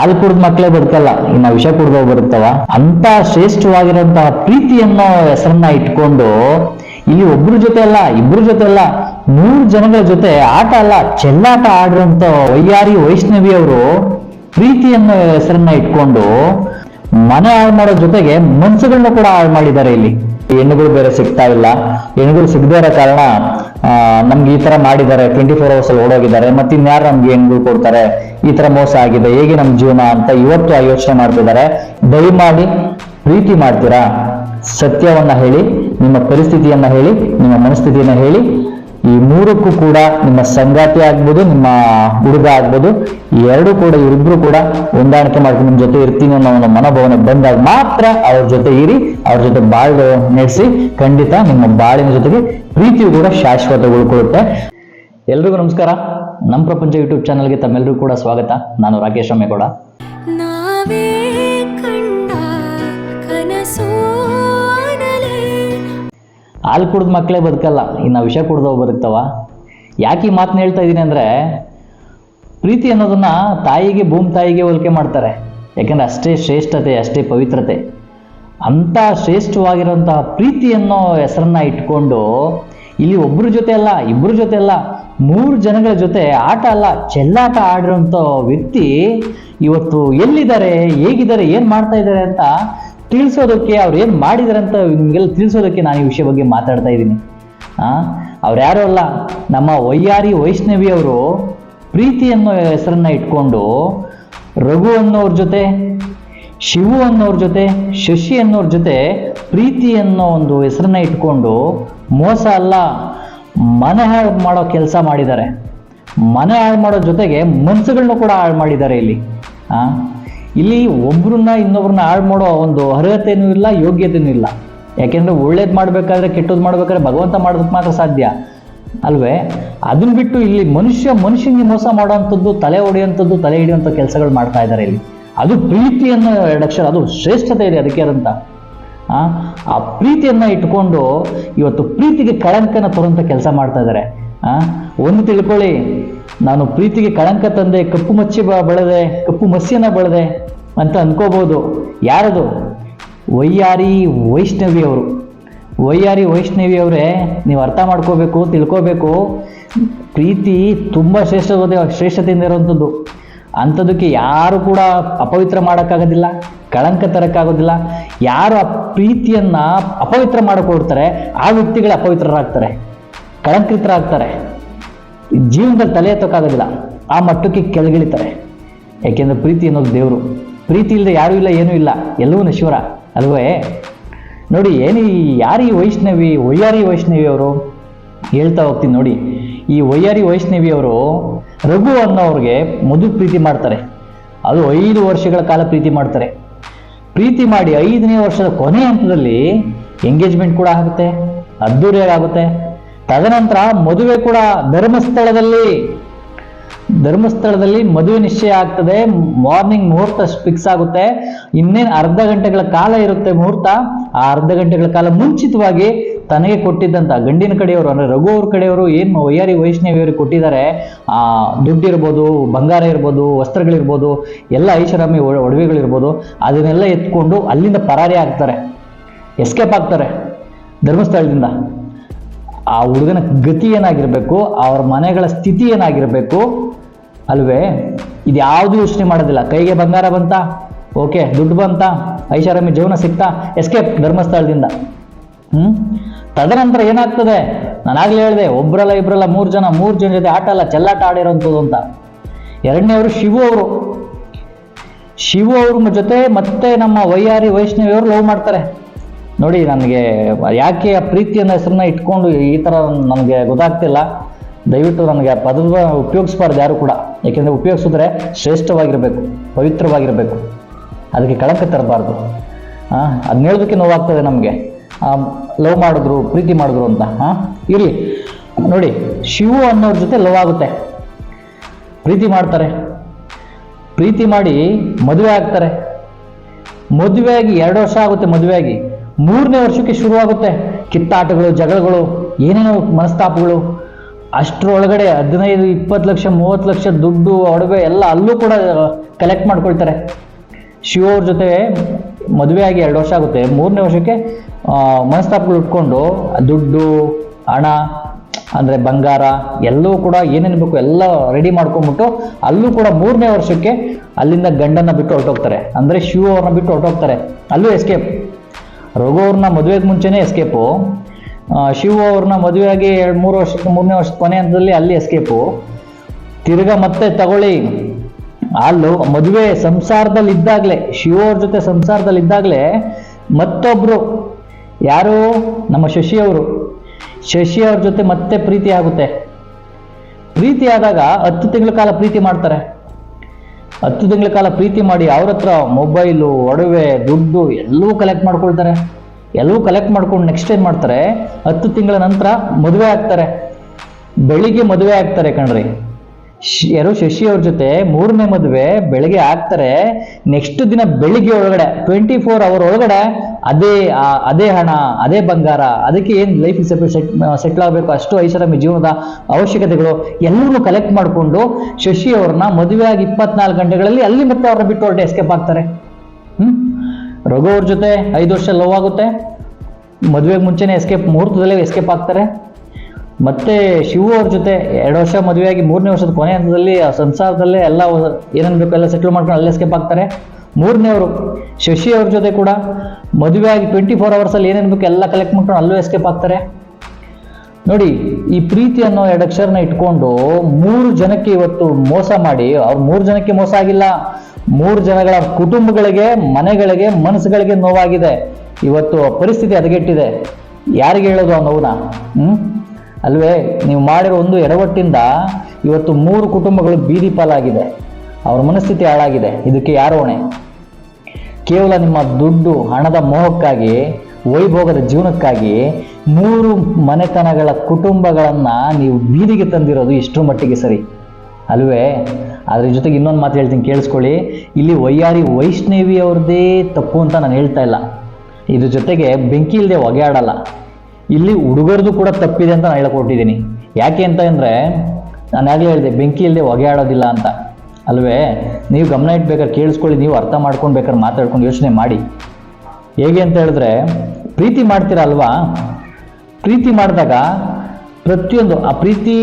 ಹಾಲು ಕುಡಿದ ಮಕ್ಕಳೇ ಬದುಕಲ್ಲ. ಇನ್ನ ವಿಷ ಕುಡಿದವ್ ಬರುತ್ತವ ಅಂತ ಶ್ರೇಷ್ಠವಾಗಿರುವಂತಹ ಪ್ರೀತಿಯನ್ನ ಹೆಸರನ್ನ ಇಟ್ಕೊಂಡು ಇಲ್ಲಿ ಒಬ್ರ ಜೊತೆ ಅಲ್ಲ ಇಬ್ರು ಜೊತೆ ಅಲ್ಲ ನೂರು ಜನಗಳ ಜೊತೆ ಆಟ ಅಲ್ಲ ಚೆಲ್ಲಾಟ ಆಡಿರುವಂತ ವೈಯಾರಿ ವೈಷ್ಣವಿ ಅವರು ಪ್ರೀತಿಯನ್ನ ಹೆಸರನ್ನ ಇಟ್ಕೊಂಡು ಮನೆ ಹಾಳು ಮಾಡೋ ಜೊತೆಗೆ ಮನ್ಸುಗಳನ್ನ ಕೂಡ ಹಾಳು ಮಾಡಿದ್ದಾರೆ ಇಲ್ಲಿ. ಹೆಣ್ಣುಗಳು ಬೇರೆ ಸಿಗ್ತಾ ಇಲ್ಲ. ಹೆಣ್ಣುಗಳು ಸಿಗದೇ ಇರೋ ಕಾರಣ ಆ, ನಮ್ಗೆ ಈ ತರ ಮಾಡಿದ್ದಾರೆ. ಟ್ವೆಂಟಿ ಫೋರ್ ಅವರ್ಸ್ ಅಲ್ಲಿ ಓಡೋಗಿದ್ದಾರೆ. ಮತ್ತೆ ಇನ್ಯಾರು ನಮ್ಗೆ ಹೆಣ್ಗಳು ಕೊಡ್ತಾರೆ? ಈ ತರ ಮೋಸ ಆಗಿದೆ, ಹೇಗೆ ನಮ್ ಜೀವನ ಅಂತ ಇವತ್ತು ಆ ಯೋಚನೆ ಮಾಡ್ತಿದ್ದಾರೆ ದಯಮಾಡಿ ಪ್ರೀತಿ ಮಾಡ್ತೀರಾ? ಸತ್ಯವನ್ನ ಹೇಳಿ, ನಿಮ್ಮ ಪರಿಸ್ಥಿತಿಯನ್ನ ಹೇಳಿ, ನಿಮ್ಮ ಮನಸ್ಥಿತಿಯನ್ನ ಹೇಳಿ. ಈ ಮೂರಕ್ಕೂ ಕೂಡ ನಿಮ್ಮ ಸಂಗಾತಿ ಆಗ್ಬೋದು, ನಿಮ್ಮ ಹುಡುಗ ಆಗ್ಬೋದು, ಎರಡು ಕೂಡ, ಇವರಿಬ್ರು ಕೂಡ ಹೊಂದಾಣಿಕೆ ಮಾಡ್ಕೊಂಡು ನಿಮ್ ಜೊತೆ ಇರ್ತೀನಿ ಅನ್ನೋ ಒಂದು ಮನೋಭಾವನೆ ಬಂದಾಗ ಮಾತ್ರ ಅವ್ರ ಜೊತೆ ಇರಿ, ಅವ್ರ ಜೊತೆ ಬಾಳು ನಡೆಸಿ, ಖಂಡಿತ ನಿಮ್ಮ ಬಾಳಿನ ಜೊತೆಗೆ ಪ್ರೀತಿಯು ಕೂಡ ಶಾಶ್ವತ ಉಳ್ಕೊಳ್ಳುತ್ತೆ ಎಲ್ರಿಗೂ ನಮಸ್ಕಾರ. ನಮ್ಮ ಪ್ರಪಂಚ ಯೂಟ್ಯೂಬ್ ಚಾನಲ್ಗೆ ತಮ್ಮೆಲ್ಲರೂ ಕೂಡ ಸ್ವಾಗತ. ನಾನು ರಾಕೇಶ್ ಅಮ್ಮೇಗೌಡ ಹಾಲು ಕುಡಿದ ಮಕ್ಕಳೇ ಬದುಕಲ್ಲ ಇನ್ನು ವಿಷ ಕುಡ್ದವ್ ಬದುಕ್ತವ. ಯಾಕೆ ಈ ಮಾತನ್ನ ಹೇಳ್ತಾ ಇದ್ದೀನಿ ಅಂದರೆ ಪ್ರೀತಿ ಅನ್ನೋದನ್ನ ತಾಯಿಗೆ ಭೂಮ್ ತಾಯಿಗೆ ಹೋಲಿಕೆ ಮಾಡ್ತಾರೆ. ಯಾಕೆಂದರೆ ಅಷ್ಟೇ ಶ್ರೇಷ್ಠತೆ ಅಷ್ಟೇ ಪವಿತ್ರತೆ. ಅಂಥ ಶ್ರೇಷ್ಠವಾಗಿರುವಂತಹ ಪ್ರೀತಿ ಅನ್ನೋ ಹೆಸರನ್ನ ಇಟ್ಕೊಂಡು ಇಲ್ಲಿ ಒಬ್ಬರ ಜೊತೆ ಅಲ್ಲ ಇಬ್ಬರ ಜೊತೆ ಅಲ್ಲ ಮೂರು ಜನಗಳ ಜೊತೆ ಆಟ ಅಲ್ಲ, ಚೆಲ್ಲಾಟ ಆಡಿರೋಂಥ ವ್ಯಕ್ತಿ ಇವತ್ತು ಎಲ್ಲಿದ್ದಾರೆ, ಹೇಗಿದ್ದಾರೆ, ಏನು ಮಾಡ್ತಾ ಇದ್ದಾರೆ ಅಂತ ತಿಳಿಸೋದಕ್ಕೆ ಅವ್ರು ಏನು ಮಾಡಿದ್ದಾರೆ ಅಂತ ನಿಮಗೆಲ್ಲ ತಿಳಿಸೋದಕ್ಕೆ ನಾನು ಈ ವಿಷಯ ಬಗ್ಗೆ ಮಾತಾಡ್ತಾ ಇದ್ದೀನಿ. ಅವ್ರು ಯಾರೂ ಅಲ್ಲ, ನಮ್ಮ ವೈಯಾರಿ ವೈಷ್ಣವಿ ಅವರು ಪ್ರೀತಿ ಅನ್ನೋ ಹೆಸರನ್ನ ಇಟ್ಕೊಂಡು ರಘು ಅನ್ನೋರ ಜೊತೆ, ಶಿವು ಅನ್ನೋರ ಜೊತೆ, ಶಶಿ ಅನ್ನೋರ ಜೊತೆ ಪ್ರೀತಿ ಅನ್ನೋ ಒಂದು ಹೆಸರನ್ನ ಇಟ್ಕೊಂಡು ಮೋಸ ಅಲ್ಲ ಮನೆ ಹಾಳು ಮಾಡೋ ಕೆಲಸ ಮಾಡಿದ್ದಾರೆ. ಮನೆ ಹಾಳು ಮಾಡೋ ಜೊತೆಗೆ ಮನಸ್ಸುಗಳನ್ನು ಕೂಡ ಹಾಳು ಮಾಡಿದ್ದಾರೆ ಇಲ್ಲಿ. ಇಲ್ಲಿ ಒಬ್ರನ್ನ ಇನ್ನೊಬ್ರನ್ನ ಹಾಳು ಮಾಡೋ ಒಂದು ಅರ್ಹತೆಯೂ ಇಲ್ಲ ಯೋಗ್ಯತೆಯೂ ಇಲ್ಲ. ಯಾಕೆಂದ್ರೆ ಒಳ್ಳೇದು ಮಾಡ್ಬೇಕಾದ್ರೆ ಕೆಟ್ಟದ್ದು ಮಾಡ್ಬೇಕಾದ್ರೆ ಭಗವಂತ ಮಾಡೋದಕ್ಕೆ ಮಾತ್ರ ಸಾಧ್ಯ. ಅಲ್ವೇ? ಅದನ್ನ ಬಿಟ್ಟು ಇಲ್ಲಿ ಮನುಷ್ಯ ಮನುಷ್ಯನಿಗೆ ಮೋಸ ಮಾಡುವಂಥದ್ದು, ತಲೆ ಹೊಡೆಯುವಂಥದ್ದು, ತಲೆ ಹಿಡಿಯುವಂಥ ಕೆಲಸಗಳು ಮಾಡ್ತಾ ಇದ್ದಾರೆ ಇಲ್ಲಿ. ಅದು ಪ್ರೀತಿಯನ್ನು ಎರಡು ಅಕ್ಷರ, ಅದು ಶ್ರೇಷ್ಠತೆ ಇದೆ ಅದಕ್ಕೆ ಅದಂತ ಆ? ಪ್ರೀತಿಯನ್ನು ಇಟ್ಕೊಂಡು ಇವತ್ತು ಪ್ರೀತಿಗೆ ಕಳಂಕನ ತರುವಂಥ ಕೆಲಸ ಮಾಡ್ತಾ ಇದ್ದಾರೆ ಒಂದು ತಿಳ್ಕೊಳ್ಳಿ, ನಾನು ಪ್ರೀತಿಗೆ ಕಳಂಕ ತಂದೆ, ಕಪ್ಪು ಮಚ್ಚಿ ಬೆಳೆದೆ, ಕಪ್ಪು ಮಸ್ಸಿನ ಬಳದೆ ಅಂತ ಅಂದ್ಕೋಬೋದು ಯಾರದು? ವೈಯಾರಿ ವೈಷ್ಣವಿ ಅವರು. ವೈಯಾರಿ ವೈಷ್ಣವಿ ಅವರೇ, ನೀವು ಅರ್ಥ ಮಾಡ್ಕೋಬೇಕು, ತಿಳ್ಕೋಬೇಕು. ಪ್ರೀತಿ ತುಂಬ ಶ್ರೇಷ್ಠವಾದ ಶ್ರೇಷ್ಠತೆಯಿಂದ ಇರುವಂಥದ್ದು ಅಂಥದಕ್ಕೆ ಯಾರು ಕೂಡ ಅಪವಿತ್ರ ಮಾಡೋಕ್ಕಾಗೋದಿಲ್ಲ. ಕಳಂಕ ತರಕ್ಕಾಗೋದಿಲ್ಲ. ಯಾರು ಆ ಪ್ರೀತಿಯನ್ನು ಅಪವಿತ್ರ ಮಾಡಿಕೊಡ್ತಾರೆ, ಆ ವ್ಯಕ್ತಿಗಳು ಅಪವಿತ್ರರಾಗ್ತಾರೆ. ಕಳಂಕಿತರಾಗ್ತಾರೆ. ಜೀವನದಲ್ಲಿ ತಲೆ ಎತ್ತೋಕ್ಕಾಗೋದಿಲ್ಲ. ಆ ಮಟ್ಟಕ್ಕೆ ಕೆಳಗಿಳಿತಾರೆ. ಯಾಕೆಂದರೆ ಪ್ರೀತಿ ಅನ್ನೋದು ದೇವರು. ಪ್ರೀತಿ ಇಲ್ಲದೆ ಯಾರೂ ಇಲ್ಲ, ಏನೂ ಇಲ್ಲ. ಎಲ್ಲವೂ ನಶ್ವರ. ಅಲ್ವೇ? ನೋಡಿ, ಏನು ಈ ಯಾರು ವೈಷ್ಣವಿ ಒಯ್ಯಾರಿ ವೈಷ್ಣವಿ ಅವರು? ಹೇಳ್ತಾ ಹೋಗ್ತೀನಿ ನೋಡಿ. ಈ ಒಯ್ಯಾರಿ ವೈಷ್ಣವಿ ಅವರು ರಘು ಅನ್ನೋವ್ರಿಗೆ ಮದುವೆ ಪ್ರೀತಿ ಮಾಡ್ತಾರೆ. ಅದು ಐದು ವರ್ಷಗಳ ಕಾಲ ಪ್ರೀತಿ ಮಾಡ್ತಾರೆ. ಪ್ರೀತಿ ಮಾಡಿ ಐದನೇ ವರ್ಷದ ಕೊನೆ ಹಂತದಲ್ಲಿ ಎಂಗೇಜ್ಮೆಂಟ್ ಕೂಡ ಆಗುತ್ತೆ ಅದ್ದೂರಿಯಾಗುತ್ತೆ ತದನಂತರ ಮದುವೆ ಕೂಡ ಧರ್ಮಸ್ಥಳದಲ್ಲಿ ಧರ್ಮಸ್ಥಳದಲ್ಲಿ ಮದುವೆ ನಿಶ್ಚಯ ಆಗ್ತದೆ. ಮಾರ್ನಿಂಗ್ ಮುಹೂರ್ತ ಫಿಕ್ಸ್ ಆಗುತ್ತೆ. ಇನ್ನೇನು ಅರ್ಧ ಗಂಟೆಗಳ ಕಾಲ ಇರುತ್ತೆ ಮುಹೂರ್ತ. ಆ ಅರ್ಧ ಗಂಟೆಗಳ ಕಾಲ ಮುಂಚಿತವಾಗಿ ತನಗೆ ಕೊಟ್ಟಿದ್ದಂತ ಗಂಡಿನ ಕಡೆಯವರು, ಅಂದ್ರೆ ರಘು ಅವ್ರ ಕಡೆಯವರು ಏನು ವೈಯಾರಿ ವೈಷ್ಣವಿಯವರು ಕೊಟ್ಟಿದ್ದಾರೆ, ಆ, ದುಡ್ಡು ಇರ್ಬೋದು, ಬಂಗಾರ ಇರ್ಬೋದು, ವಸ್ತ್ರಗಳಿರ್ಬೋದು, ಎಲ್ಲ ಐಷಾರಾಮಿ ಒಡ- ಒಡವೆಗಳಿರ್ಬೋದು, ಅದನ್ನೆಲ್ಲ ಎತ್ಕೊಂಡು ಅಲ್ಲಿಂದ ಪರಾರಿ ಆಗ್ತಾರೆ. ಎಸ್ಕೇಪ್ ಆಗ್ತಾರೆ ಧರ್ಮಸ್ಥಳದಿಂದ. ಆ ಹುಡುಗನ ಗತಿ ಏನಾಗಿರಬೇಕು, ಅವ್ರ ಮನೆಗಳ ಸ್ಥಿತಿ ಏನಾಗಿರಬೇಕು, ಅಲ್ವೇ? ಇದು ಯಾವುದು ಯೋಚನೆ ಮಾಡೋದಿಲ್ಲ. ಕೈಗೆ ಬಂಗಾರ ಬಂತ? ಓಕೆ, ದುಡ್ಡು ಬಂತ? ಐಷಾರಾಮಿ ಜೀವನ ಸಿಕ್ತಾ ಎಸ್ಕೇಪ್ ಧರ್ಮಸ್ಥಳದಿಂದ. ಹ್ಮ್? ತದನಂತರ ಏನಾಗ್ತದೆ? ನಾನಾಗ್ಲೇ ಹೇಳಿದೆ, ಒಬ್ರಲ್ಲ ಇಬ್ರಲ್ಲ ಮೂರು ಜನ ಮೂರು ಜನ ಜೊತೆ ಆಟ ಅಲ್ಲ, ಚೆಲ್ಲಾಟ ಆಡಿರೋಂಥದ್ದು ಅಂತ. ಎರಡನೇವರು ಶಿವು ಅವರು. ಶಿವು ಅವ್ರ ಜೊತೆ ಮತ್ತೆ ನಮ್ಮ ವೈಯಾರಿ ವೈಷ್ಣವಿಯವರು ಲವ್ ಮಾಡ್ತಾರೆ. ನೋಡಿ, ನನಗೆ ಯಾಕೆ ಆ ಪ್ರೀತಿಯನ್ನ ಹೆಸರನ್ನ ಇಟ್ಕೊಂಡು ಈ ಥರ ನನಗೆ ಗೊತ್ತಾಗ್ತಿಲ್ಲ. ದಯವಿಟ್ಟು ನನಗೆ ಆ ಪದದ ಉಪಯೋಗಿಸ್ಬಾರ್ದು ಯಾರು ಕೂಡ. ಯಾಕೆಂದರೆ ಉಪಯೋಗಿಸಿದ್ರೆ ಶ್ರೇಷ್ಠವಾಗಿರಬೇಕು, ಪವಿತ್ರವಾಗಿರಬೇಕು. ಅದಕ್ಕೆ ಕಳಂಕ ತರಬಾರ್ದು. ಹಾಂ ಅದನ್ನ ಹೇಳೋದಕ್ಕೆ ನೋವಾಗ್ತದೆ ನಮಗೆ. ಲವ್ ಮಾಡಿದ್ರು, ಪ್ರೀತಿ ಮಾಡಿದ್ರು ಅಂತ. ಹಾಂ ಇರಲಿ. ನೋಡಿ, ಶಿವು ಅನ್ನೋರ ಜೊತೆ ಲವ್ ಆಗುತ್ತೆ. ಪ್ರೀತಿ ಮಾಡ್ತಾರೆ. ಪ್ರೀತಿ ಮಾಡಿ ಮದುವೆ ಆಗ್ತಾರೆ. ಮದುವೆಯಾಗಿ ಎರಡು ವರ್ಷ ಆಗುತ್ತೆ ಮದುವೆಯಾಗಿ. ಮೂರನೇ ವರ್ಷಕ್ಕೆ ಶುರುವಾಗುತ್ತೆ. ಕಿತ್ತಾಟಗಳು, ಜಗಳಗಳು, ಏನೇನೋ ಮನಸ್ತಾಪಗಳು. ಅಷ್ಟರೊಳಗಡೆ ಹದಿನೈದು, ಇಪ್ಪತ್ತು ಲಕ್ಷ, ಮೂವತ್ತು ಲಕ್ಷ ದುಡ್ಡು ಒಡವೆ ಎಲ್ಲ ಅಲ್ಲೂ ಕೂಡ ಕಲೆಕ್ಟ್ ಮಾಡ್ಕೊಳ್ತಾರೆ. ಶಿವ ಅವ್ರ ಜೊತೆ ಮದುವೆ ಆಗಿ ಎರಡು ವರ್ಷ ಆಗುತ್ತೆ. ಮೂರನೇ ವರ್ಷಕ್ಕೆ ಮನಸ್ತಾಪಗಳು ಇಟ್ಕೊಂಡು ದುಡ್ಡು, ಹಣ, ಅಂದರೆ ಬಂಗಾರ, ಎಲ್ಲವೂ ಕೂಡ ಏನೇನು ಬೇಕು ಎಲ್ಲ ರೆಡಿ ಮಾಡ್ಕೊಂಬಿಟ್ಟು ಅಲ್ಲೂ ಕೂಡ ಮೂರನೇ ವರ್ಷಕ್ಕೆ ಅಲ್ಲಿಂದ ಗಂಡನ ಬಿಟ್ಟು ಹೊರಟೋಗ್ತಾರೆ. ಅಂದರೆ ಶಿವ ಅವ್ರನ್ನ ಬಿಟ್ಟು ಹೊರಟೋಗ್ತಾರೆ. ಅಲ್ಲೂ ಎಸ್ಕೇಪ್ ರಘು ಅವ್ರನ್ನ ಮದುವೆಗೆ ಮುಂಚೆನೇ ಎಸ್ಕೇಪು ಶಿವ ಅವ್ರನ್ನ ಮದುವೆಯಾಗಿ ಎರಡು ಮೂರು ವರ್ಷಕ್ಕೆ ಮೂರನೇ ವರ್ಷದ ಕೊನೆ ಹಂತದಲ್ಲಿ ಅಲ್ಲಿ ಎಸ್ಕೇಪು ತಿರ್ಗಾ ಮತ್ತೆ ತಗೊಳ್ಳಿ. ಅಲ್ಲೂ ಮದುವೆ ಸಂಸಾರದಲ್ಲಿ ಇದ್ದಾಗಲೇ, ಶಿವ ಅವ್ರ ಜೊತೆ ಸಂಸಾರದಲ್ಲಿ ಇದ್ದಾಗಲೇ ಮತ್ತೊಬ್ರು ಯಾರು? ನಮ್ಮ ಶಶಿ ಅವರು. ಶಶಿ ಅವ್ರ ಜೊತೆ ಮತ್ತೆ ಪ್ರೀತಿ ಆಗುತ್ತೆ. ಪ್ರೀತಿ ಆದಾಗ ಹತ್ತು ತಿಂಗಳ ಕಾಲ ಪ್ರೀತಿ ಮಾಡ್ತಾರೆ. ಹತ್ತು ತಿಂಗಳ ಕಾಲ ಪ್ರೀತಿ ಮಾಡಿ ಅವ್ರ ಹತ್ರ ಮೊಬೈಲು, ಒಡವೆ, ದುಡ್ಡು ಎಲ್ಲವೂ ಕಲೆಕ್ಟ್ ಮಾಡ್ಕೊಳ್ತಾರೆ. ಎಲ್ಲವೂ ಕಲೆಕ್ಟ್ ಮಾಡ್ಕೊಂಡು ನೆಕ್ಸ್ಟ್ ಏನು ಮಾಡ್ತಾರೆ? ಹತ್ತು ತಿಂಗಳ ನಂತರ ಮದುವೆ ಆಗ್ತಾರೆ. ಬೆಳಿಗ್ಗೆ ಮದುವೆ ಆಗ್ತಾರೆ ಕಣ್ರಿ. ಯಾರು ಶಶಿ ಅವ್ರ ಜೊತೆ ಮೂರನೇ ಮದುವೆ ಬೆಳಗ್ಗೆ ಆಗ್ತಾರೆ. ನೆಕ್ಸ್ಟ್ ದಿನ ಬೆಳಿಗ್ಗೆ ಒಳಗಡೆ ಟ್ವೆಂಟಿ ಫೋರ್ ಅವರ್ ಒಳಗಡೆ ಅದೇ ಅದೇ ಹಣ, ಅದೇ ಬಂಗಾರ, ಅದಕ್ಕೆ ಏನು ಲೈಫ್ ಸೆಟ್ ಸೆಟ್ಲ್ ಆಗಬೇಕು? ಅಷ್ಟು ಐಷಾರಾಮಿ ಜೀವನದ ಅವಶ್ಯಕತೆಗಳು ಎಲ್ಲವನ್ನೂ ಕಲೆಕ್ಟ್ ಮಾಡಿಕೊಂಡು ಶಶಿ ಅವ್ರನ್ನ ಮದುವೆ ಆಗಿ ಇಪ್ಪತ್ನಾಲ್ಕು ಗಂಟೆಗಳಲ್ಲಿ ಅಲ್ಲಿ ಮತ್ತೆ ಅವ್ರನ್ನ ಬಿಟ್ಟು ಹೊರಟೆ ಎಸ್ಕೇಪ್ ಆಗ್ತಾರೆ. ಹ್ಮ್? ರಘು ಅವ್ರ ಜೊತೆ ಐದು ವರ್ಷ ಲವ್ ಆಗುತ್ತೆ. ಮದುವೆಗೆ ಮುಂಚೆನೇ ಎಸ್ಕೇಪ್ ಮುಹೂರ್ತದಲ್ಲೇ ಎಸ್ಕೇಪ್ ಆಗ್ತಾರೆ. ಮತ್ತೆ ಶಿವು ಅವ್ರ ಜೊತೆ ಎರಡು ವರ್ಷ ಮದುವೆಯಾಗಿ ಮೂರನೇ ವರ್ಷದ ಕೊನೆ ಹಂತದಲ್ಲಿ ಆ ಸಂಸಾರದಲ್ಲೇ ಎಲ್ಲ ಏನೇನು ಬೇಕು ಎಲ್ಲ ಸೆಟ್ಲ್ ಮಾಡ್ಕೊಂಡು ಅಲ್ಲೇ ಎಸ್ಕೇಪ್ ಆಗ್ತಾರೆ. ಮೂರನೇವರು ಶಶಿ ಅವ್ರ ಜೊತೆ ಕೂಡ ಮದುವೆಯಾಗಿ ಟ್ವೆಂಟಿ ಫೋರ್ ಅವರ್ಸಲ್ಲಿ ಏನೇನು ಬೇಕು ಎಲ್ಲ ಕಲೆಕ್ಟ್ ಮಾಡ್ಕೊಂಡು ಅಲ್ಲೂ ಎಸ್ಕೇಪ್ ಆಗ್ತಾರೆ. ನೋಡಿ, ಈ ಪ್ರೀತಿ ಅನ್ನೋ ಎರಡು ಅಕ್ಷರನ ಇಟ್ಕೊಂಡು ಮೂರು ಜನಕ್ಕೆ ಇವತ್ತು ಮೋಸ ಮಾಡಿ, ಅವ್ರು ಮೂರು ಜನಕ್ಕೆ ಮೋಸ ಆಗಿಲ್ಲ. ಮೂರು ಜನಗಳ ಕುಟುಂಬಗಳಿಗೆ, ಮನೆಗಳಿಗೆ, ಮನಸ್ಸುಗಳಿಗೆ ನೋವಾಗಿದೆ. ಇವತ್ತು ಪರಿಸ್ಥಿತಿ ಹದಗೆಟ್ಟಿದೆ. ಯಾರಿಗೆ ಹೇಳೋದು ಆ ನೋವನ್ನ ಹ್ಮ್? ಅಲ್ವೇ, ನೀವು ಮಾಡಿರೋ ಒಂದು ಎಡವಟ್ಟಿಂದ ಇವತ್ತು ಮೂರು ಕುಟುಂಬಗಳು ಬೀದಿ ಪಾಲಾಗಿದೆ. ಅವ್ರ ಮನಸ್ಥಿತಿ ಹಾಳಾಗಿದೆ. ಇದಕ್ಕೆ ಯಾರು ಹೊಣೆ? ಕೇವಲ ನಿಮ್ಮ ದುಡ್ಡು, ಹಣದ ಮೋಹಕ್ಕಾಗಿ, ವೈಭೋಗದ ಜೀವನಕ್ಕಾಗಿ ಮೂರು ಮನೆತನಗಳ ಕುಟುಂಬಗಳನ್ನು ನೀವು ಬೀದಿಗೆ ತಂದಿರೋದು ಎಷ್ಟರ ಮಟ್ಟಿಗೆ ಸರಿ? ಅಲ್ವೇ, ಅದ್ರ ಜೊತೆಗೆ ಇನ್ನೊಂದು ಮಾತು ಹೇಳ್ತೀನಿ, ಕೇಳಿಸ್ಕೊಳ್ಳಿ. ಇಲ್ಲಿ ವೈಯಾರಿ ವೈಷ್ಣವಿ ಅವ್ರದ್ದೇ ತಪ್ಪು ಅಂತ ನಾನು ಹೇಳ್ತಾ ಇಲ್ಲ. ಇದ್ರ ಜೊತೆಗೆ ಬೆಂಕಿ ಇಲ್ಲದೆ ಹೊಗೆ ಆಡಲ್ಲ ಇಲ್ಲಿ ಹುಡುಗರದು ಕೂಡ ತಪ್ಪಿದೆ ಅಂತ ನಾನು ಹೇಳ್ಕೊಟ್ಟಿದ್ದೀನಿ. ಯಾಕೆ ಅಂತ ಅಂದರೆ, ನಾನು ಆಗಲೇ ಹೇಳಿದೆ ಬೆಂಕಿ ಇಲ್ಲದೆ ಹೊಗೆ ಆಡೋದಿಲ್ಲ ಅಂತ. ಅಲ್ವೇ? ನೀವು ಗಮನ ಇಟ್ಬೇಕಾದ್ರೆ, ಕೇಳಿಸ್ಕೊಳ್ಳಿ, ನೀವು ಅರ್ಥ ಮಾಡ್ಕೊಂಡು ಬೇಕಾದ್ರೆ ಮಾತಾಡ್ಕೊಂಡು ಯೋಚನೆ ಮಾಡಿ. ಹೇಗೆ ಅಂತ ಹೇಳಿದ್ರೆ, ಪ್ರೀತಿ ಮಾಡ್ತೀರಾ ಅಲ್ವಾ? ಪ್ರೀತಿ ಮಾಡಿದಾಗ ಪ್ರತಿಯೊಂದು, ಆ ಪ್ರೀತಿ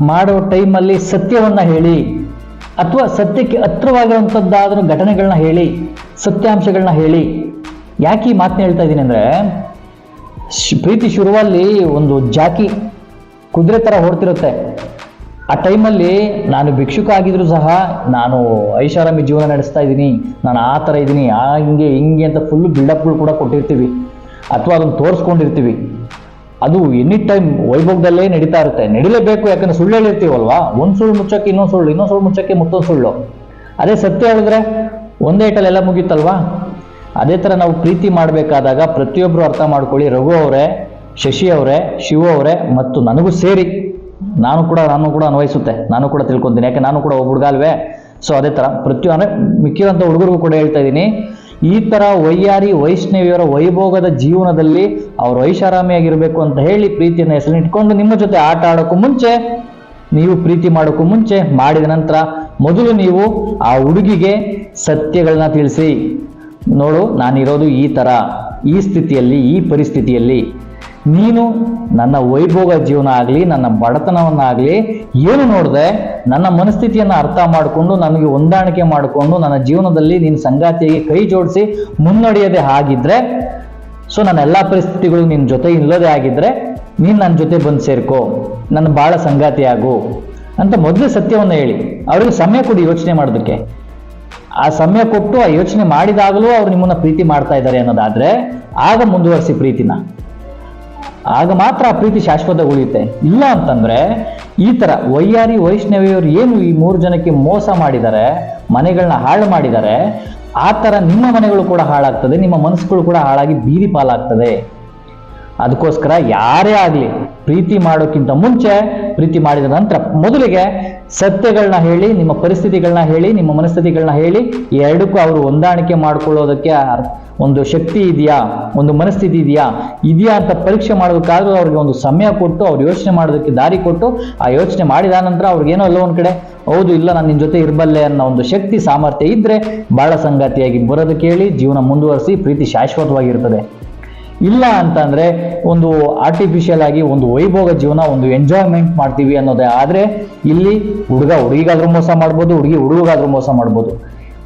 ಮಾಡೋ ಟೈಮಲ್ಲಿ ಸತ್ಯವನ್ನು ಹೇಳಿ, ಅಥವಾ ಸತ್ಯಕ್ಕೆ ಹತ್ರವಾಗಿರುವಂಥದ್ದಾದ್ರೂ ಘಟನೆಗಳನ್ನ ಹೇಳಿ, ಸತ್ಯಾಂಶಗಳನ್ನ ಹೇಳಿ. ಯಾಕೆ ಈ ಮಾತನ್ನ ಹೇಳ್ತಾ ಇದ್ದೀನಿ ಅಂದರೆ ಪ್ರೀತಿ ಶುರುವಲ್ಲಿ ಒಂದು ಜಾಕಿ ಕುದುರೆ ಥರ ಹೊಡ್ತಿರುತ್ತೆ ಆ ಟೈಮಲ್ಲಿ ನಾನು ಭಿಕ್ಷುಕ ಆಗಿದ್ರು ಸಹ ನಾನು ಐಷಾರಾಮಿ ಜೀವನ ನಡೆಸ್ತಾ ಇದ್ದೀನಿ. ನಾನು ಆ ಥರ ಇದ್ದೀನಿ. ಆ ಹಿಂಗೆ ಹಿಂಗೆ ಅಂತ ಫುಲ್ಲು ಬಿಲ್ಡಪ್ಗಳು ಕೂಡ ಕೊಟ್ಟಿರ್ತೀವಿ. ಅಥವಾ ಅದನ್ನು ತೋರಿಸ್ಕೊಂಡಿರ್ತೀವಿ. ಅದು ಎನಿ ಟೈಮ್ ವೈಭವದಲ್ಲೇ ನಡೀತಾ ಇರುತ್ತೆ. ನಡಿಲೇಬೇಕು, ಯಾಕಂದ್ರೆ ಸುಳ್ಳು ಹೇಳಿರ್ತೀವಲ್ವಾ ಒಂದು ಸುಳ್ಳು ಮುಚ್ಚಕ್ಕೆ ಇನ್ನೊಂದು ಸುಳ್ಳು ಇನ್ನೊಂದು ಸುಳ್ಳು ಮುಚ್ಚಕ್ಕೆ ಮತ್ತೊಂದು ಸುಳ್ಳು. ಅದೇ ಸತ್ಯ ಹೇಳಿದ್ರೆ ಒಂದೇ ಏಟಲ್ಲೆಲ್ಲ ಎಲ್ಲ ಮುಗೀತಲ್ವಾ? ಅದೇ ಥರ ನಾವು ಪ್ರೀತಿ ಮಾಡಬೇಕಾದಾಗ ಪ್ರತಿಯೊಬ್ಬರು ಅರ್ಥ ಮಾಡ್ಕೊಳ್ಳಿ. ರಘು ಅವರೇ, ಶಶಿ ಅವರೇ, ಶಿವ ಅವರೇ ಮತ್ತು ನನಗೂ ಸೇರಿ ನಾನು ಕೂಡ ನಾನು ಕೂಡ ಅನ್ವಯಿಸುತ್ತೆ. ನಾನು ಕೂಡ ತಿಳ್ಕೊತೀನಿ. ಯಾಕೆ ನಾನು ಕೂಡ ಒಬ್ಬ ಹುಡುಗ ಅಲ್ವೇ? ಸೊ ಅದೇ ಥರ ಪ್ರತಿಯೊ ಅಂದರೆ ಮಿಕ್ಕಿರೋಂಥ ಹುಡುಗರಿಗೂ ಕೂಡ ಹೇಳ್ತಾ ಇದ್ದೀನಿ. ಈ ಥರ ವೈಯಾರಿ ವೈಷ್ಣವಿಯವರ ವೈಭೋಗದ ಜೀವನದಲ್ಲಿ ಅವರು ಐಷಾರಾಮಿಯಾಗಿರಬೇಕು ಅಂತ ಹೇಳಿ ಪ್ರೀತಿಯನ್ನು ಹೆಸರಿಟ್ಕೊಂಡು ನಿಮ್ಮ ಜೊತೆ ಆಟ ಆಡೋಕ್ಕೂ ಮುಂಚೆ, ನೀವು ಪ್ರೀತಿ ಮಾಡೋಕ್ಕೂ ಮುಂಚೆ ಮಾಡಿದ ನಂತರ ಮೊದಲು ನೀವು ಆ ಹುಡುಗಿಗೆ ಸತ್ಯಗಳನ್ನ ತಿಳಿಸಿ. ನೋಡು, ನಾನಿರೋದು ಈ ಥರ ಈ ಸ್ಥಿತಿಯಲ್ಲಿ, ಈ ಪರಿಸ್ಥಿತಿಯಲ್ಲಿ. ನೀನು ನನ್ನ ವೈಭೋಗ ಜೀವನ ಆಗಲಿ, ನನ್ನ ಬಡತನವನ್ನಾಗಲಿ ಏನು ನೋಡಿದೆ, ನನ್ನ ಮನಸ್ಥಿತಿಯನ್ನು ಅರ್ಥ ಮಾಡಿಕೊಂಡು, ನನಗೆ ಹೊಂದಾಣಿಕೆ ಮಾಡಿಕೊಂಡು, ನನ್ನ ಜೀವನದಲ್ಲಿ ನಿನ್ನ ಸಂಗಾತಿಯಾಗಿ ಕೈ ಜೋಡಿಸಿ ಮುನ್ನಡೆಯದೆ ಆಗಿದ್ರೆ, ಸೊ ನನ್ನ ಎಲ್ಲ ಪರಿಸ್ಥಿತಿಗಳು ನಿನ್ನ ಜೊತೆ ಇಲ್ಲದೆ ಆಗಿದ್ರೆ, ನೀನು ನನ್ನ ಜೊತೆ ಬಂದು ಸೇರ್ಕೋ, ನನ್ನ ಭಾಳ ಸಂಗಾತಿ ಆಗು ಅಂತ ಮೊದಲು ಸತ್ಯವನ್ನು ಹೇಳಿ. ಅವರಿಗೆ ಸಮಯ ಕೊಡಿ ಯೋಚನೆ ಮಾಡೋದಕ್ಕೆ. ಆ ಸಮಯ ಕೊಟ್ಟು ಆ ಯೋಚನೆ ಮಾಡಿದಾಗಲೂ ಅವ್ರು ನಿಮ್ಮನ್ನ ಪ್ರೀತಿ ಮಾಡ್ತಾ ಇದ್ದಾರೆ ಅನ್ನೋದಾದ್ರೆ ಆಗ ಮುಂದುವರಿಸಿ ಪ್ರೀತಿನ. ಆಗ ಮಾತ್ರ ಆ ಪ್ರೀತಿ ಶಾಶ್ವತ ಉಳಿಯುತ್ತೆ ಇಲ್ಲ ಅಂತಂದ್ರೆ ಈ ತರ ವೈಯಾರಿ ವೈಷ್ಣವಿಯವರು ಏನು ಈ ಮೂರು ಜನಕ್ಕೆ ಮೋಸ ಮಾಡಿದ್ದಾರೆ ಮನೆಗಳನ್ನ ಹಾಳು ಮಾಡಿದ್ದಾರೆ, ಆ ಥರ ನಿಮ್ಮ ಮನೆಗಳು ಕೂಡ ಹಾಳಾಗ್ತದೆ, ನಿಮ್ಮ ಮನಸ್ಸುಗಳು ಕೂಡ ಹಾಳಾಗಿ ಬೀದಿ ಪಾಲಾಗ್ತದೆ. ಅದಕ್ಕೋಸ್ಕರ ಯಾರೇ ಆಗಲಿ ಪ್ರೀತಿ ಮಾಡೋಕ್ಕಿಂತ ಮುಂಚೆ ಪ್ರೀತಿ ಮಾಡಿದ ನಂತರ ಮೊದಲಿಗೆ ಸತ್ಯಗಳನ್ನ ಹೇಳಿ, ನಿಮ್ಮ ಪರಿಸ್ಥಿತಿಗಳನ್ನ ಹೇಳಿ, ನಿಮ್ಮ ಮನಸ್ಥಿತಿಗಳನ್ನ ಹೇಳಿ, ಎರಡಕ್ಕೂ ಅವರು ಹೊಂದಾಣಿಕೆ ಮಾಡ್ಕೊಳ್ಳೋದಕ್ಕೆ ಒಂದು ಶಕ್ತಿ ಇದೆಯಾ, ಒಂದು ಮನಸ್ಥಿತಿ ಇದೆಯಾ ಇದೆಯಾ ಅಂತ ಪರೀಕ್ಷೆ ಮಾಡೋದಕ್ಕಾದರೂ ಅವ್ರಿಗೆ ಒಂದು ಸಮಯ ಕೊಟ್ಟು, ಅವ್ರು ಯೋಚನೆ ಮಾಡೋದಕ್ಕೆ ದಾರಿ ಕೊಟ್ಟು, ಆ ಯೋಚನೆ ಮಾಡಿದ ನಂತರ ಅವ್ರಿಗೇನೋ ಅಲ್ಲೋ ಒಂದು ಕಡೆ, ಹೌದು ಇಲ್ಲ ನಾನು ನಿನ್ನ ಜೊತೆ ಇರಬಲ್ಲೆ ಅನ್ನೋ ಒಂದು ಶಕ್ತಿ, ಸಾಮರ್ಥ್ಯ ಇದ್ದರೆ ಭಾಳ ಸಂಗಾತಿಯಾಗಿ ಬರೋದಕ್ಕೆ ಹೇಳಿ, ಜೀವನ ಮುಂದುವರಿಸಿ, ಪ್ರೀತಿ ಶಾಶ್ವತವಾಗಿರ್ತದೆ. ಇಲ್ಲ ಅಂತಂದರೆ ಒಂದು ಆರ್ಟಿಫಿಷಿಯಲ್ ಆಗಿ ಒಂದು ವೈಭೋಗ ಜೀವನ, ಒಂದು ಎಂಜಾಯ್ಮೆಂಟ್ ಮಾಡ್ತೀವಿ ಅನ್ನೋದೇ. ಆದರೆ ಇಲ್ಲಿ ಹುಡುಗ ಹುಡುಗಿಗಾದ್ರೂ ಮೋಸ ಮಾಡ್ಬೋದು, ಹುಡುಗಿ ಹುಡುಗಾದ್ರೂ ಮೋಸ ಮಾಡ್ಬೋದು.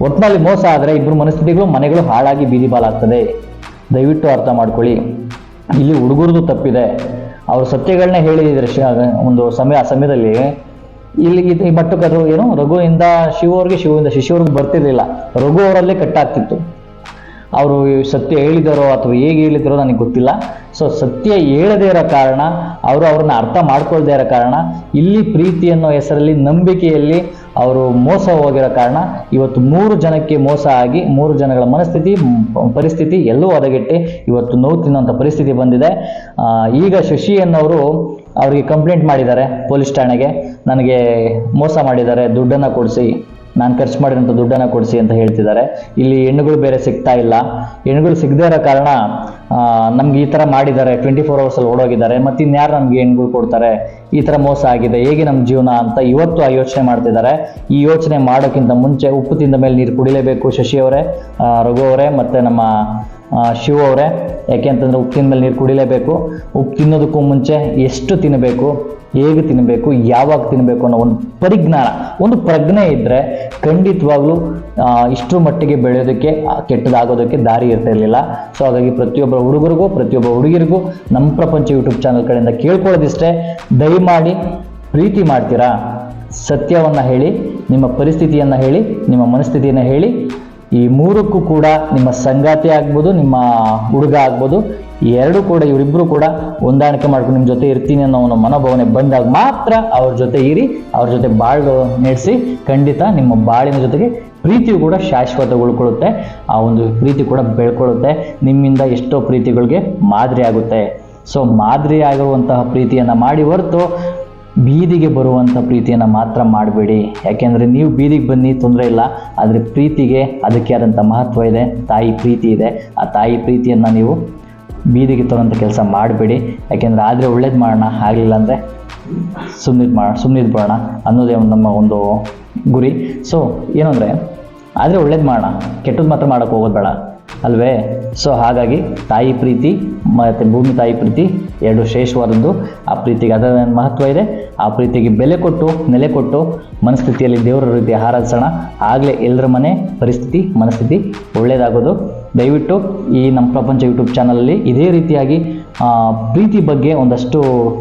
ಒಟ್ಟಿನಲ್ಲಿ ಮೋಸ ಆದರೆ ಇಬ್ಬರು ಮನಸ್ಥಿತಿಗಳು, ಮನೆಗಳು ಹಾಳಾಗಿ ಬೀದಿ ಬಾಲಾಗ್ತದೆ ದಯವಿಟ್ಟು ಅರ್ಥ ಮಾಡ್ಕೊಳ್ಳಿ. ಇಲ್ಲಿ ಹುಡುಗರದು ತಪ್ಪಿದೆ. ಅವರು ಸತ್ಯಗಳನ್ನ ಹೇಳಿದ್ರೆ ಒಂದು ಸಮಯ, ಆ ಸಮಯದಲ್ಲಿ. ಇಲ್ಲಿ ಈ ಮಟ್ಟಕ್ಕೆ ಅದು ಏನು, ರಘುವಿಂದ ಶಿವವ್ರಿಗೆ ಶಿವಿಂದ ಶಿಶುವ್ರಿಗೆ ಬರ್ತಿರ್ಲಿಲ್ಲ. ರಘು ಅವರಲ್ಲೇ ಕಟ್ಟಾಗ್ತಿತ್ತು. ಅವರು ಸತ್ಯ ಹೇಳಿದಾರೋ ಅಥವಾ ಹೇಗೆ ಹೇಳಿದಾರೋ ನನಗೆ ಗೊತ್ತಿಲ್ಲ. ಸೊ ಸತ್ಯ ಹೇಳದೇ ಇರೋ ಕಾರಣ, ಅವರು ಅವ್ರನ್ನ ಅರ್ಥ ಮಾಡ್ಕೊಳ್ದೇ ಇರೋ ಕಾರಣ, ಇಲ್ಲಿ ಪ್ರೀತಿ ಅನ್ನೋ ಹೆಸರಲ್ಲಿ, ನಂಬಿಕೆಯಲ್ಲಿ ಅವರು ಮೋಸ ಹೋಗಿರೋ ಕಾರಣ, ಇವತ್ತು ಮೂರು ಜನಕ್ಕೆ ಮೋಸ ಆಗಿ, ಮೂರು ಜನಗಳ ಮನಸ್ಥಿತಿ, ಪರಿಸ್ಥಿತಿ ಎಲ್ಲವೂ ಒದಗಿಟ್ಟು ಇವತ್ತು ನೋವು ತಿನ್ನುವಂಥ ಪರಿಸ್ಥಿತಿ ಬಂದಿದೆ. ಈಗ ಶಶಿ ಅನ್ನೋರು ಅವರಿಗೆ ಕಂಪ್ಲೇಂಟ್ ಮಾಡಿದ್ದಾರೆ, ಪೊಲೀಸ್ ಠಾಣೆಗೆ. ನನಗೆ ಮೋಸ ಮಾಡಿದ್ದಾರೆ, ದುಡ್ಡನ್ನು ಕೊಡಿಸಿ. ನಾನು ಖರ್ಚು ಮಾಡಿರೋಂಥ ದುಡ್ಡನ್ನು ಕೊಡಿಸಿ ಅಂತ ಹೇಳ್ತಿದ್ದಾರೆ. ಇಲ್ಲಿ ಹೆಣ್ಣುಗಳು ಬೇರೆ ಸಿಗ್ತಾ ಇಲ್ಲ. ಹೆಣ್ಣುಗಳು ಸಿಗದೇ ಇರೋ ಕಾರಣ ನಮ್ಗೆ ಈ ಥರ ಮಾಡಿದ್ದಾರೆ. ಟ್ವೆಂಟಿ ಫೋರ್ ಅವರ್ಸಲ್ಲಿ ಓಡೋಗಿದ್ದಾರೆ. ಮತ್ತು ಇನ್ಯಾರು ನಮಗೆ ಹೆಣ್ಗಳು ಕೊಡ್ತಾರೆ? ಈ ಥರ ಮೋಸ ಆಗಿದೆ. ಹೇಗೆ ನಮ್ಮ ಜೀವನ ಅಂತ ಇವತ್ತು ಆ ಯೋಚನೆ ಮಾಡ್ತಿದ್ದಾರೆ. ಈ ಯೋಚನೆ ಮಾಡೋಕ್ಕಿಂತ ಮುಂಚೆ ಉಪ್ಪು ತಿಂದ ಮೇಲೆ ನೀರು ಕುಡಿಲೇಬೇಕು ಶಶಿ ಅವರೇ ಆ, ರಘು ಅವರೇ ಮತ್ತು ನಮ್ಮ ಶಿವ ಅವರೇ. ಯಾಕೆ ಅಂತಂದರೆ ಉಪ್ಪು ಮೇಲೆ ನೀರು ಕುಡಿಲೇಬೇಕು. ಉಪ್ಪು ತಿನ್ನೋದಕ್ಕೂ ಮುಂಚೆ ಎಷ್ಟು ತಿನ್ನಬೇಕು, ಹೇಗೆ ತಿನ್ನಬೇಕು, ಯಾವಾಗ ತಿನ್ನಬೇಕು ಅನ್ನೋ ಒಂದು ಪರಿಜ್ಞಾನ, ಒಂದು ಪ್ರಜ್ಞೆ ಇದ್ದರೆ ಖಂಡಿತವಾಗ್ಲೂ ಇಷ್ಟು ಇಷ್ಟರ ಮಟ್ಟಿಗೆ ಬೆಳೆಯೋದಕ್ಕೆ ಕೆಟ್ಟದಾಗೋದಕ್ಕೆ ದಾರಿ ಇರ್ತಿರ್ಲಿಲ್ಲ ಸೊ ಹಾಗಾಗಿ ಪ್ರತಿಯೊಬ್ಬ ಹುಡುಗರಿಗೂ, ಪ್ರತಿಯೊಬ್ಬ ಹುಡುಗಿರಿಗೂ, ನಮ್ಮ ಪ್ರಪಂಚ ಯೂಟ್ಯೂಬ್ ಚಾನಲ್ ಕಡೆಯಿಂದ ಕೇಳ್ಕೊಳ್ಳೋದಿಷ್ಟೇ. ದಯಮಾಡಿ ಪ್ರೀತಿ ಮಾಡ್ತೀರಾ? ಸತ್ಯವನ್ನು ಹೇಳಿ, ನಿಮ್ಮ ಪರಿಸ್ಥಿತಿಯನ್ನು ಹೇಳಿ, ನಿಮ್ಮ ಮನಸ್ಥಿತಿಯನ್ನು ಹೇಳಿ ಈ ಮೂರಕ್ಕೂ ಕೂಡ ನಿಮ್ಮ ಸಂಗಾತಿ ಆಗ್ಬೋದು, ನಿಮ್ಮ ಹುಡುಗ ಆಗ್ಬೋದು ಎರಡು ಕೂಡ ಇವರಿಬ್ಬರು ಕೂಡ ಹೊಂದಾಣಿಕೆ ಮಾಡ್ಕೊಂಡು ನಿಮ್ಮ ಜೊತೆ ಇರ್ತೀನಿ ಅನ್ನೋ ಒಂದು ಮನೋಭಾವನೆ ಬಂದಾಗ ಮಾತ್ರ ಅವ್ರ ಜೊತೆ ಇರಿ, ಅವ್ರ ಜೊತೆ ಬಾಳು ನಡೆಸಿ, ಖಂಡಿತ ನಿಮ್ಮ ಬಾಳಿನ ಜೊತೆಗೆ ಪ್ರೀತಿಯು ಕೂಡ ಶಾಶ್ವತ ಉಳ್ಕೊಳ್ಳುತ್ತೆ ಆ ಒಂದು ಪ್ರೀತಿ ಕೂಡ ಬೆಳ್ಕೊಳ್ಳುತ್ತೆ. ನಿಮ್ಮಿಂದ ಎಷ್ಟೋ ಪ್ರೀತಿಗಳಿಗೆ ಮಾದರಿ ಆಗುತ್ತೆ. ಸೊ ಮಾದರಿ ಆಗಿರುವಂತಹ ಪ್ರೀತಿಯನ್ನು ಮಾಡಿ ಹೊರತು ಬೀದಿಗೆ ಬರುವಂಥ ಪ್ರೀತಿಯನ್ನು ಮಾತ್ರ ಮಾಡಬೇಡಿ. ಯಾಕೆಂದರೆ ನೀವು ಬೀದಿಗೆ ಬನ್ನಿ, ತೊಂದರೆ ಇಲ್ಲ. ಆದರೆ ಪ್ರೀತಿಗೆ ಅದಕ್ಕೆ ಆದಂಥ ಮಹತ್ವ ಇದೆ. ತಾಯಿ ಪ್ರೀತಿ ಇದೆ. ಆ ತಾಯಿ ಪ್ರೀತಿಯನ್ನು ನೀವು ಬೀದಿಗೆ ತರುವಂಥ ಕೆಲಸ ಮಾಡಬೇಡಿ. ಯಾಕೆಂದರೆ ಆದರೆ ಒಳ್ಳೇದು ಮಾಡೋಣ, ಆಗಲಿಲ್ಲ ಅಂದರೆ ಸುಮ್ಮನಿದ್ ಮಾಡ ಸುಮ್ಮನಿದ್ ಬರೋಣ ಅನ್ನೋದೇ ನಮ್ಮ ಒಂದು ಗುರಿ. ಸೊ ಏನು ಅಂದರೆ, ಆದರೆ ಒಳ್ಳೇದು ಮಾಡೋಣ. ಕೆಟ್ಟದ್ದು ಮಾತ್ರ ಮಾಡೋಕ್ಕೆ ಹೋಗೋದು ಬೇಡ. ಅಲ್ವೇ? ಸೊ ಹಾಗಾಗಿ ತಾಯಿ ಪ್ರೀತಿ ಮತ್ತು ಭೂಮಿ ತಾಯಿ ಪ್ರೀತಿ ಎರಡು ಶ್ರೇಷ್ಠವಾದದ್ದು ಆ ಪ್ರೀತಿಗೆ ಅದರ ಮಹತ್ವ ಇದೆ. ಆ ಪ್ರೀತಿಗೆ ಬೆಲೆ ಕೊಟ್ಟು, ನೆಲೆ ಕೊಟ್ಟು, ಮನಸ್ಥಿತಿಯಲ್ಲಿ ದೇವರ ರೀತಿ ಆರಾಧಿಸೋಣ. ಆಗಲೇ ಎಲ್ಲರ ಮನೆ ಪರಿಸ್ಥಿತಿ, ಮನಸ್ಥಿತಿ ಒಳ್ಳೆಯದಾಗೋದು. ದಯವಿಟ್ಟು ಈ ನಮ್ಮ ಪ್ರಪಂಚ ಯೂಟ್ಯೂಬ್ ಚಾನಲಲ್ಲಿ ಇದೇ ರೀತಿಯಾಗಿ ಪ್ರೀತಿ ಬಗ್ಗೆ ಒಂದಷ್ಟು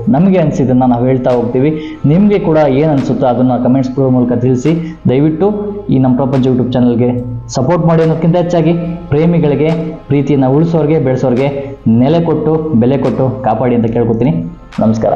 ನಮಗೆ ಅನಿಸಿದ್ದನ್ನು ನಾವು ಹೇಳ್ತಾ ಹೋಗ್ತೀವಿ. ನಿಮಗೆ ಕೂಡ ಏನು ಅನಿಸುತ್ತೋ ಅದನ್ನು ಕಮೆಂಟ್ಸ್ ಮೂಲಕ ತಿಳಿಸಿ. ದಯವಿಟ್ಟು ಈ ನಮ್ಮ ಪ್ರಪಂಚ ಯೂಟ್ಯೂಬ್ ಚಾನಲ್ಗೆ ಸಪೋರ್ಟ್ ಮಾಡಿ ಅನ್ನೋದಕ್ಕಿಂತ ಹೆಚ್ಚಾಗಿ, ಪ್ರೇಮಿಗಳಿಗೆ, ಪ್ರೀತಿಯನ್ನು ಉಳಿಸೋರಿಗೆ, ಬೆಳೆಸೋರಿಗೆ ನೆಲೆ ಕೊಟ್ಟು ಬೆಲೆ ಕೊಟ್ಟು ಕಾಪಾಡಿ ಅಂತ ಕೇಳ್ಕೊತೀನಿ. ನಮಸ್ಕಾರ.